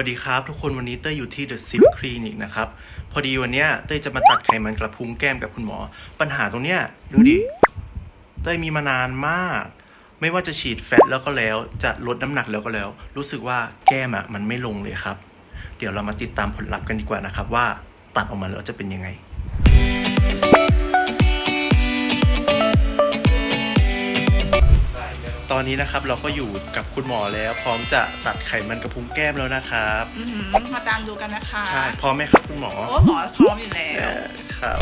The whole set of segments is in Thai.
วัสดีครับ ทุกคนวันนี้เต้ยอยู่ที่ The Sip Clinic นะครับ พอดีวันเนี้ยเต้ยจะมาตัดไขมันกระพุ้งแก้มกับคุณหมอ ปัญหาตรงเนี้ยดูดิ เต้ยมีมานานมาก ไม่ว่าจะฉีดแฟตแล้วก็แล้ว จะลดน้ำหนักแล้วก็แล้ว รู้สึกว่าแก้มอะมันไม่ลงเลยครับ เดี๋ยวเรามาติดตามผลลัพธ์กันดีกว่านะครับ ว่าตัดออกมาแล้วจะเป็นยังไง อนนี้นะครับเราก็อยู่กับคุณหมอแล้ว พร้อมจะตัดไขมันกระพุ้งแก้มแล้วนะครับอือหือมาตามดูกันนะคะ ใช่พร้อมไหมครับคุณหมอโอ้หมอพร้อมอยู่แล้เอวอครับ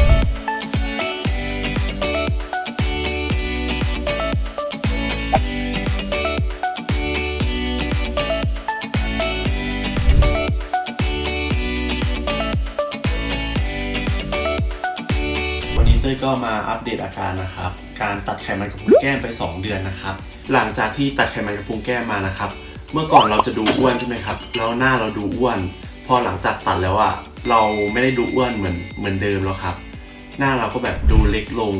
ต้ยก็มาอัปเดตอาการนะครับ การตัดไขมันกระพุ้งแก้มไป 2 เดือนนะครับ หลังจากที่ตัดไขมันกระพุ้งแก้มมานะครับ เมื่อก่อนเราจะดูอ้วนใช่ไหมครับแล้วหน้าเราดูอ้วน พอหลังจากตัดแล้วอะเราไม่ได้ดูอ้วนเหมือนเหมือนเดิมแล้วครับ หน้าเราก็แบบดูเล็กลง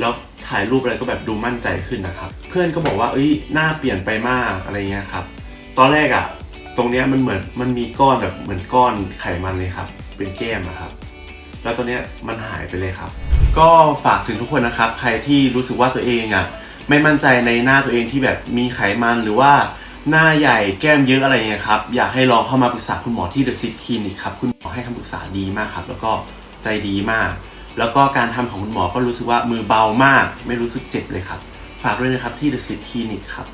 แล้วถ่ายรูปอะไรก็แบบดูมั่นใจขึ้นนะครับ เพื่อนก็บอกว่าเอ้ยหน้าเปลี่ยนไปมากอะไรเงี้ยครับ ตอนแรกอะตรงเนี้ยมันเหมือนมันมีก้อนแบบเหมือนก้อนไขมันเลยครับ เป็นแก้มอะครับ แล้วตอนเนี้ยมันหายไปเลยครับ ก็ฝากถึงทุกคนนะครับ ใครที่รู้สึกว่าตัวเองอะไม่มั่นใจในหน้าตัวเองที่แบบมีไขมันหรือว่าหน้าใหญ่แก้มเยอะอะไรเงี้ยครับ อยากให้ลองเข้ามาปรึกษาคุณหมอที่ The Sip Clinic ครับ คุณหมอให้คำปรึกษาดีมากครับ แล้วก็ใจดีมาก แล้วก็การทำของคุณหมอก็รู้สึกว่ามือเบามาก ไม่รู้สึกเจ็บเลยครับ ฝากด้วยนะครับที่ The Sip Clinic ครับ